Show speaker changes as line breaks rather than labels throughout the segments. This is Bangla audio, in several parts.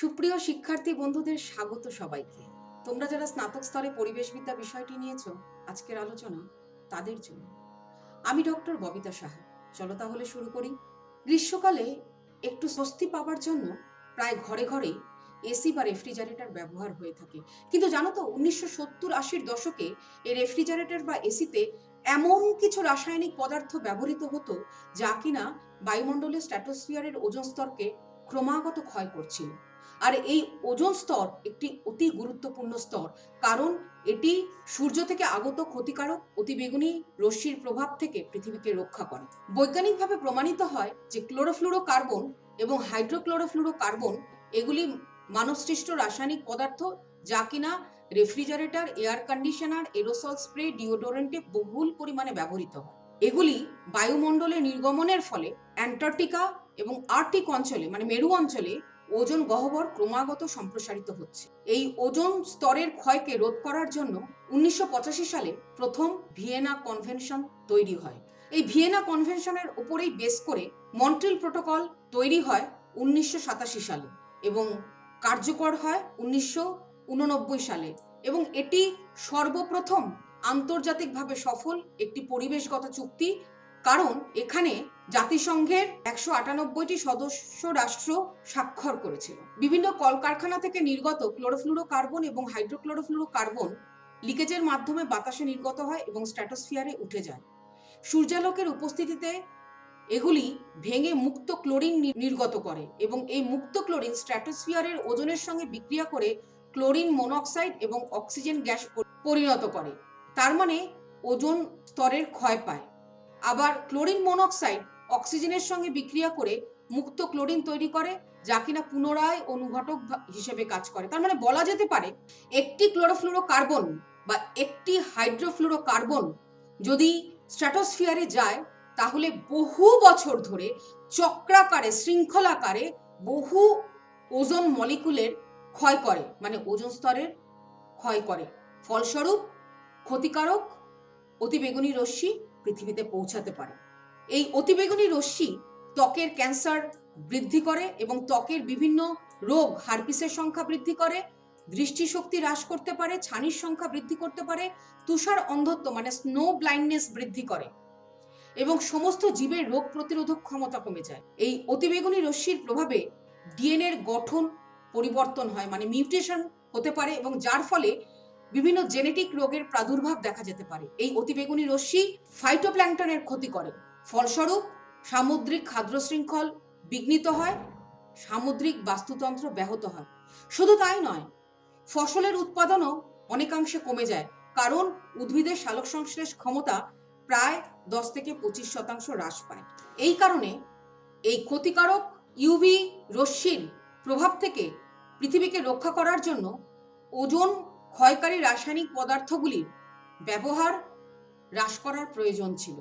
সুপ্রিয় শিক্ষার্থী বন্ধুদের স্বাগত সবাইকে। তোমরা যারা স্নাতক স্তরে পরিবেশবিদ্যা বিষয়টি নিয়েছো, আজকের আলোচনা তাদের জন্য। আমি ডক্টর ববিতা সাহা। চলো তাহলে শুরু করি। গ্রীষ্মকালে একটু স্বস্তি পাওয়ার জন্য প্রায় ঘরে ঘরে এসি বা রেফ্রিজারেটর ব্যবহার হয়ে থাকে। কিন্তু জানো তো, উনিশশো সত্তর আশির দশকে এই রেফ্রিজারেটর বা এসিতে এমন কিছু রাসায়নিক পদার্থ ব্যবহৃত হতো যা কিনা বায়ুমণ্ডলের স্ট্র্যাটোস্ফিয়ারের ওজন স্তরকে ক্রমাগত ক্ষয় করছিল। আর এই ওজোন স্তর একটি অতি গুরুত্বপূর্ণ স্তর। কারণ এটি সূর্য থেকে আগত ক্ষতিকারক অতিবেগুনি রশ্মির প্রভাব থেকে পৃথিবীকে রক্ষা করে। বৈজ্ঞানিকভাবে প্রমাণিত হয় যে ক্লোরোফ্লুরো কার্বন এবং হাইড্রোক্লোরোফ্লুরো কার্বন এগুলি মানবসৃষ্ট রাসায়নিক পদার্থ যা কিনা refrigerator, air conditioner, aerosol spray, ডিওডোরেন্টে বহুল পরিমাণে ব্যবহৃত হয়। এগুলি বায়ুমণ্ডলে নির্গমনের ফলে অ্যান্টার্কটিকা এবং আর্কটিক অঞ্চলে মানে মেরু অঞ্চলে ওজন গহ্বর ক্রমাগত সম্প্রসারিত হচ্ছে। এই ওজন স্তরের ক্ষয়কে রোধ করার জন্য উনিশশো পঁচাশি সালে প্রথম ভিয়েনা কনভেনশন তৈরি হয়। এই ভিয়েনা কনভেনশনের উপরেই বেস করে মন্ট্রিল প্রোটোকল তৈরি হয় উনিশশো সাতাশি সালে এবং কার্যকর হয় উনিশশো উননব্বই সালে এবং এটি সর্বপ্রথম আন্তর্জাতিকভাবে সফল একটি পরিবেশগত চুক্তি কারণ এখানে জাতিসংঘের একশো আটানব্বইটি সদস্য রাষ্ট্র স্বাক্ষর করেছিল। বিভিন্ন কলকারখানা থেকে নির্গত ক্লোরোফ্লুরো কার্বন এবং হাইড্রোক্লোরোফ্লুরো কার্বন লিকেজের মাধ্যমে বাতাসে নির্গত হয় এবং স্ট্র্যাটোস্ফিয়ারে উঠে যায়। সূর্যালোকের উপস্থিতিতে এগুলি ভেঙে মুক্ত ক্লোরিন নির্গত করে এবং এই মুক্ত ক্লোরিন স্ট্র্যাটোস্ফিয়ারের ওজনের সঙ্গে বিক্রিয়া করে ক্লোরিন মনোক্সাইড এবং অক্সিজেন গ্যাস পরিণত করে। তার মানে ওজন স্তরের ক্ষয় পায়। আবার ক্লোরিন মনোক্সাইড অক্সিজেনের সঙ্গে বিক্রিয়া করে মুক্ত ক্লোরিন তৈরি করে, যা কিনা পুনরায় অনুঘটক হিসেবে কাজ করে। তার মানে বলা যেতে পারে একটি ক্লোরোফ্লুরো কার্বন বা একটি হাইড্রোফ্লুরো কার্বন যদি স্ট্র্যাটোস্ফিয়ারে যায়, তাহলে বহু বছর ধরে চক্রাকারে, শৃঙ্খলাকারে বহু ওজন মলিকুলের ক্ষয় করে মানে ওজন স্তরের ক্ষয় করে। ফলস্বরূপ ক্ষতিকারক অতিবেগুনি রশ্মি পৃথিবীতে পৌঁছাতে পারে। এই অতিবেগুনি রশ্মি ত্বকের ক্যান্সার বৃদ্ধি করে এবং ত্বকের বিভিন্ন রোগ হারপিসের সংখ্যা বৃদ্ধি করে, দৃষ্টিশক্তি হ্রাস করতে পারে, ছানির সংখ্যা বৃদ্ধি করতে পারে, তুষার অন্ধত্ব মানে স্নো ব্লাইন্ডনেস বৃদ্ধি করে এবং সমস্ত জীবের রোগ প্রতিরোধক ক্ষমতা কমে যায়। এই অতিবেগুনি রশ্মির প্রভাবে ডিএনএর গঠন পরিবর্তন হয় মানে মিউটেশন হতে পারে এবং যার ফলে বিভিন্ন জেনেটিক রোগের প্রাদুর্ভাব দেখা যেতে পারে। এই অতিবেগুনি রশ্মি ফাইটোপ্ল্যাঙ্কটনের ক্ষতি করে। ফলস্বরূপ, সামুদ্রিক খাদ্য শৃঙ্খল বিঘ্নিত হয়, সামুদ্রিক বাস্তুতন্ত্র ব্যাহত হয়। শুধু তাই নয়, ফসলের উৎপাদনও অনেকাংশে কমে যায়, কারণ উদ্ভিদের সালোক সংশ্লেষ ক্ষমতা প্রায় দশ থেকে পঁচিশ শতাংশ হ্রাস পায়। এই কারণে এই ক্ষতিকারক ইউভি রশ্মির প্রভাব থেকে পৃথিবীকে রক্ষা করার জন্য ওজন ক্ষয়কারী রাসায়নিক পদার্থগুলির ব্যবহার হ্রাস করার প্রয়োজন ছিল।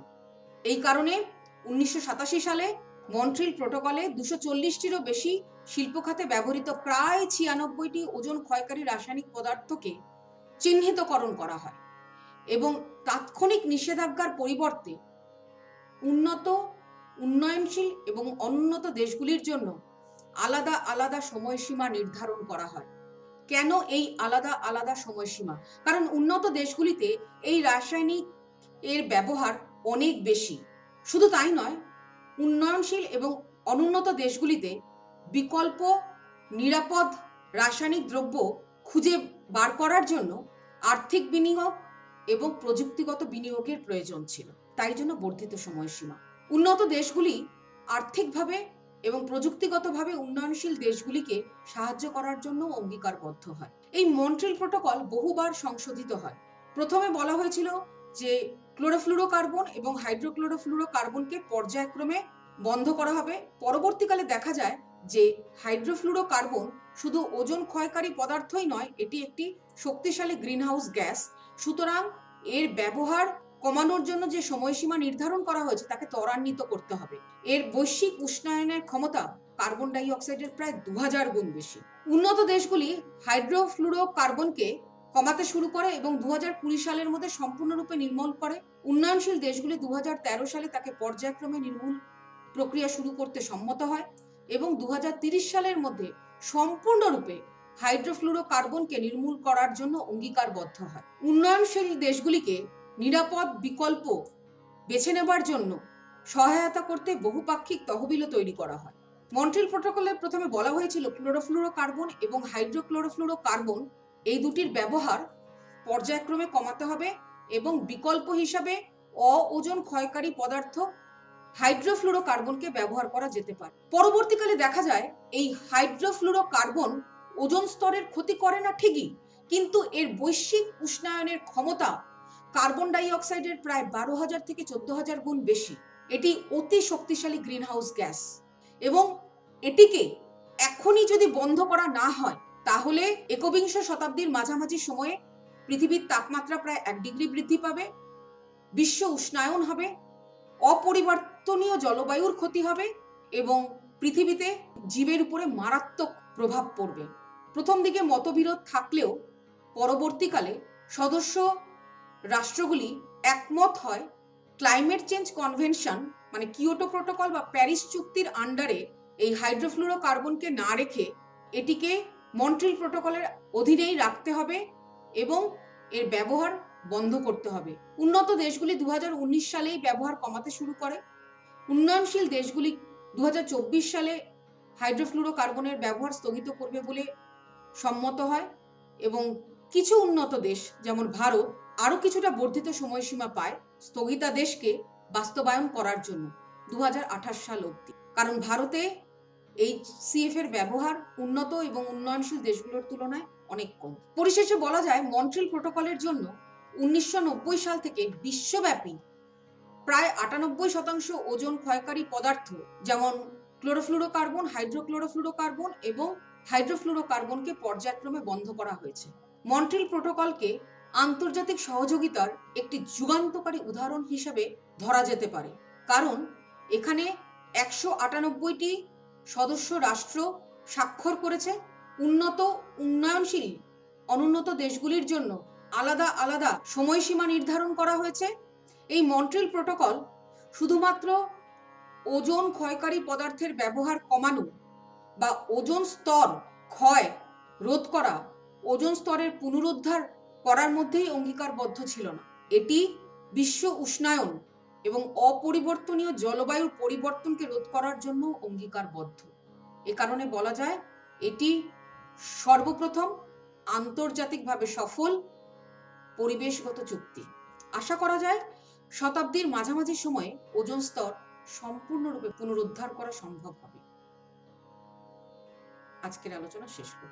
এই কারণে উনিশশো সাতাশি সালে মন্ট্রিল প্রোটোকলে দুশো চল্লিশটিরও বেশি শিল্প খাতে ব্যবহৃত প্রায় ছিয়ানব্বইটি ওজন ক্ষয়কারী রাসায়নিক পদার্থকে চিহ্নিতকরণ করা হয় এবং তাৎক্ষণিক নিষেধাজ্ঞার পরিবর্তে উন্নত, উন্নয়নশীল এবং অনুন্নত দেশগুলির জন্য আলাদা আলাদা সময়সীমা নির্ধারণ করা হয়। কেন এই আলাদা আলাদা সময়সীমা? কারণ উন্নত দেশগুলিতে এই রাসায়নিক এর ব্যবহার অনেক বেশি। শুধু তাই নয়, উন্নয়নশীল এবং অনুন্নত দেশগুলিতে বিকল্প, নিরাপদ রাসায়নিক দ্রব্য খুঁজে বার করার জন্য আর্থিক বিনিয়োগ এবং প্রযুক্তিগত বিনিয়োগের প্রয়োজন ছিল। তাই জন্য বর্ধিত সময়সীমা। উন্নত দেশগুলি আর্থিকভাবে এবং প্রযুক্তিগতভাবে উন্নয়নশীল দেশগুলিকে সাহায্য করার জন্য অঙ্গীকারবদ্ধ হয়। এই মন্ট্রিল প্রোটোকল বহুবার সংশোধিত হয়। প্রথমে বলা হয়েছিল যে ক্লোরোফ্লুরোকার্বন এবং হাইড্রোক্লোরোফ্লুরোকার্বনকে পর্যায়ক্রমে বন্ধ করা হবে। পরবর্তীকালে দেখা যায় যে হাইড্রোফ্লুরোকার্বন শুধু ওজন ক্ষয়কারী পদার্থই নয়, এটি একটি শক্তিশালী গ্রিনহাউস গ্যাস। সুতরাং এর ব্যবহার কমানোর জন্য যে সময়সীমা নির্ধারণ করা হয়েছে, তাকে ত্বরান্বিত করতে হবে। এর বৈশ্বিক উষ্ণায়নের ক্ষমতা কার্বন ডাই অক্সাইডের প্রায় দু হাজার গুণ বেশি। উন্নত দেশগুলি হাইড্রোফ্লুরো কার্বনকে কমাতে শুরু করে এবং দু সালের মধ্যে সম্পূর্ণরূপে নির্মূল করে। উন্নয়নশীল দেশগুলি দু হাজার তেরো সালে তাকে পর্যায়ক্রমে নির্মূল প্রক্রিয়া শুরু করতে সম্মত হয় এবং দু সালের মধ্যে সম্পূর্ণরূপে হাইড্রোফ্লুরো কার্বনকে নির্মূল করার জন্য অঙ্গীকারবদ্ধ হয়। উন্নয়নশীল দেশগুলিকে নিরাপদ বিকল্প বেছে নেবার জন্য সহায়তা করতে বহুপাক্ষিক তহবিলও তৈরি করা হয়। মন্ট্রিল প্রোটোকলে প্রথমে বলা হয়েছিল ক্লোরোফ্লুরো কার্বন এবং হাইড্রোক্লোরোফ্লুরো কার্বন এই দুটির ব্যবহার পর্যায়ক্রমে কমাতে হবে এবং বিকল্প হিসাবে অ ওজন ক্ষয়কারী পদার্থ হাইড্রোফ্লুরো কার্বনকে ব্যবহার করা যেতে পারে। পরবর্তীকালে দেখা যায় এই হাইড্রোফ্লুরো কার্বন ওজন স্তরের ক্ষতি করে না ঠিকই, কিন্তু এর বৈশ্বিক উষ্ণায়নের ক্ষমতা কার্বন ডাই অক্সাইডের প্রায় বারো হাজার থেকে চোদ্দ হাজার গুণ বেশি। এটি অতি শক্তিশালী গ্রিনহাউস গ্যাস। এবং এটিকে এখনই যদি বন্ধ করা না হয়, তাহলে একবিংশ শতাব্দীর মাঝামাঝি সময়ে পৃথিবীর তাপমাত্রা প্রায় এক ডিগ্রি বৃদ্ধি পাবে, বিশ্ব উষ্ণায়ন হবে, অপরিবর্তনীয় জলবায়ুর ক্ষতি হবে, এবং পৃথিবীতে জীবের উপরে মারাত্মক প্রভাব পড়বে। প্রথম দিকে মতবিরোধ থাকলেও পরবর্তীকালে সদস্য রাষ্ট্রগুলি একমত হয় ক্লাইমেট চেঞ্জ কনভেনশন মানে কিয়োটো প্রোটোকল বা প্যারিস চুক্তির আন্ডারে এই হাইড্রোফ্লুরোকার্বনকে না রেখে এটিকে মন্ট্রিল প্রোটোকলের অধীনেই রাখতে হবে এবং এর ব্যবহার বন্ধ করতে হবে। উন্নত দেশগুলি দু হাজার উনিশ সালেই ব্যবহার কমাতে শুরু করে। উন্নয়নশীল দেশগুলি দু হাজার চব্বিশ সালে হাইড্রোফ্লুরোকার্বনের ব্যবহার স্থগিত করবে বলে সম্মত হয় এবং কিছু উন্নত দেশ, যেমন ভারত, আরও কিছুটা বর্ধিত সময়সীমা পায় স্থগিতাদেশকে বাস্তবায়ন করার জন্য দু সাল অবধি। কারণ ভারতে এই সিএফ এর ব্যবহার উন্নত এবং উন্নয়নশীল দেশগুলোর তুলনায় অনেক কম। পরিশেষে বলা যায়, মন্ট্রিল প্রোটোকলের জন্য উনিশশো নব্বই সাল থেকে বিশ্বব্যাপী প্রায় আটানব্বই শতাংশ ওজন ক্ষয়কারী পদার্থ, যেমন ক্লোরোফ্লুরোকার্বন, হাইড্রোক্লোরোফ্লুরোকার্বন এবং হাইড্রোফ্লুরোকার্বনকে পর্যায়ক্রমে বন্ধ করা হয়েছে। মন্ট্রিল প্রোটোকলকে আন্তর্জাতিক সহযোগিতার একটি যুগান্তকারী উদাহরণ হিসেবে ধরা যেতে পারে। কারণ এখানে একশো আটানব্বইটি সদস্য রাষ্ট্র স্বাক্ষর করেছে। উন্নত, উন্নয়নশীল, অনুন্নত দেশগুলির জন্য আলাদা আলাদা সময়সীমা নির্ধারণ করা হয়েছে। এই মন্ট্রিল প্রোটোকল শুধুমাত্র ওজন ক্ষয়কারী পদার্থের ব্যবহার কমানো বা ওজন স্তর ক্ষয় রোধ করা ওজন স্তরের পুনরুদ্ধার করার মধ্যেই অঙ্গীকারবদ্ধ ছিল না। এটি বিশ্ব উষ্ণায়ন এবং অপরিবর্তনীয় জলবায়ুর পরিবর্তনকে রোধ করার জন্য অঙ্গীকারবদ্ধ। এ কারণে বলা যায়, এটি সর্বপ্রথম আন্তর্জাতিকভাবে সফল পরিবেশগত চুক্তি। আশা করা যায়, শতাব্দীর মাঝামাঝি সময়ে ওজন স্তর সম্পূর্ণরূপে পুনরুদ্ধার করা সম্ভব হবে। আজকের আলোচনা শেষ করছি।